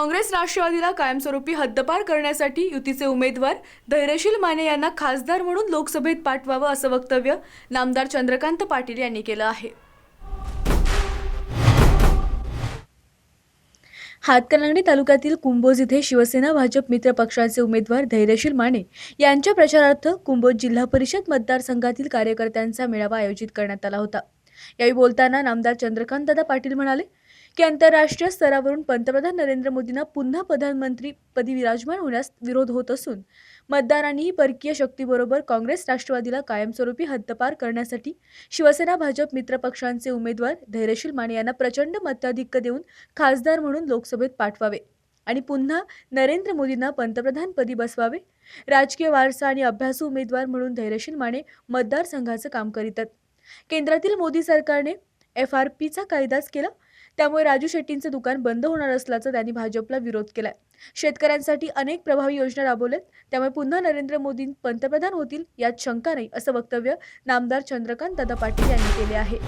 काँग्रेस राष्ट्रवादीला कायमस्वरूपी हद्दपार करण्यासाठी युतीचे उमेदवार धैर्यशील माने यांना खासदार म्हणून लोकसभेत पाठवावं असं वक्तव्य नामदार चंद्रकांत पाटील यांनी केलं आहे. हातकणंगले तालुक्यातील कुंभोज इथे शिवसेना भाजप मित्र पक्षाचे उमेदवार धैर्यशील माने यांच्या प्रचारार्थ कुंभोज जिल्हा परिषद मतदारसंघातील कार्यकर्त्यांचा मेळावा आयोजित करण्यात आला होता. यावेळी बोलताना नामदार चंद्रकांतदादा पाटील म्हणाले की आंतरराष्ट्रीय स्तरावरून पंतप्रधान नरेंद्र मोदींना पुन्हा प्रधानमंत्री पदी विराजमान होण्यास विरोध होत असून मतदारांनीही परकीय शक्तीबरोबर काँग्रेस राष्ट्रवादीला कायमस्वरूपी हद्दपार करण्यासाठी शिवसेना भाजप मित्रपक्षांचे उमेदवार धैर्यशील माने यांना प्रचंड मताधिक्य देऊन खासदार म्हणून लोकसभेत पाठवावे आणि पुन्हा नरेंद्र मोदींना पंतप्रधानपदी बसवावे. राजकीय वारसा आणि अभ्यासू उमेदवार म्हणून धैर्यशील माने मतदारसंघाचं काम करीतात केंद्रातील मोदी सरकारने एफ आर पीचा कायदाच केला. त्यामुळे राजू शेट्टींचं दुकान बंद होणार असल्याचं त्यांनी भाजपला विरोध केलाय. शेतकऱ्यांसाठी अनेक प्रभावी योजना राबवल्यात. त्यामुळे पुन्हा नरेंद्र मोदी पंतप्रधान होतील यात शंका नाही असं वक्तव्य नामदार चंद्रकांत दादा पाटील यांनी केले आहे.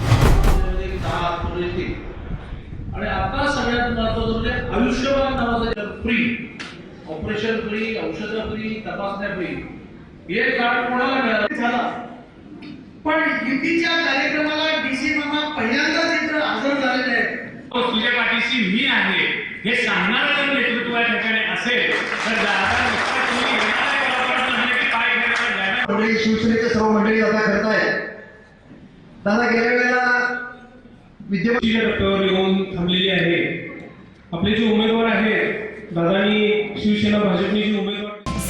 आणि आता सगळ्यात महत्वाचं म्हणजे आयुष्यमान नावाचं फ्री ऑपरेशन फ्री औषधं फ्री तपासण्या फ्री. हे कार्ड कोणाला मिळालं? झाला युतीच्या कार्यक्रमाला डीसी मामा पहिल्यांदाच इथं हजर झालेले आहेत. तो तुझ्या पाठीशी मी आहे. हे सांगणारं जर नेतृत्व या ठिकाणी असेल तर मंडळी शिवसेनेचे सर्व मंडळी आता करतायत. दादा गेल्या वेळेला विद्यमान येऊन थांबलेली आहे आपले जे उमेदवार आहेत दादानी शिवसेना भाजपने जे उमेदवार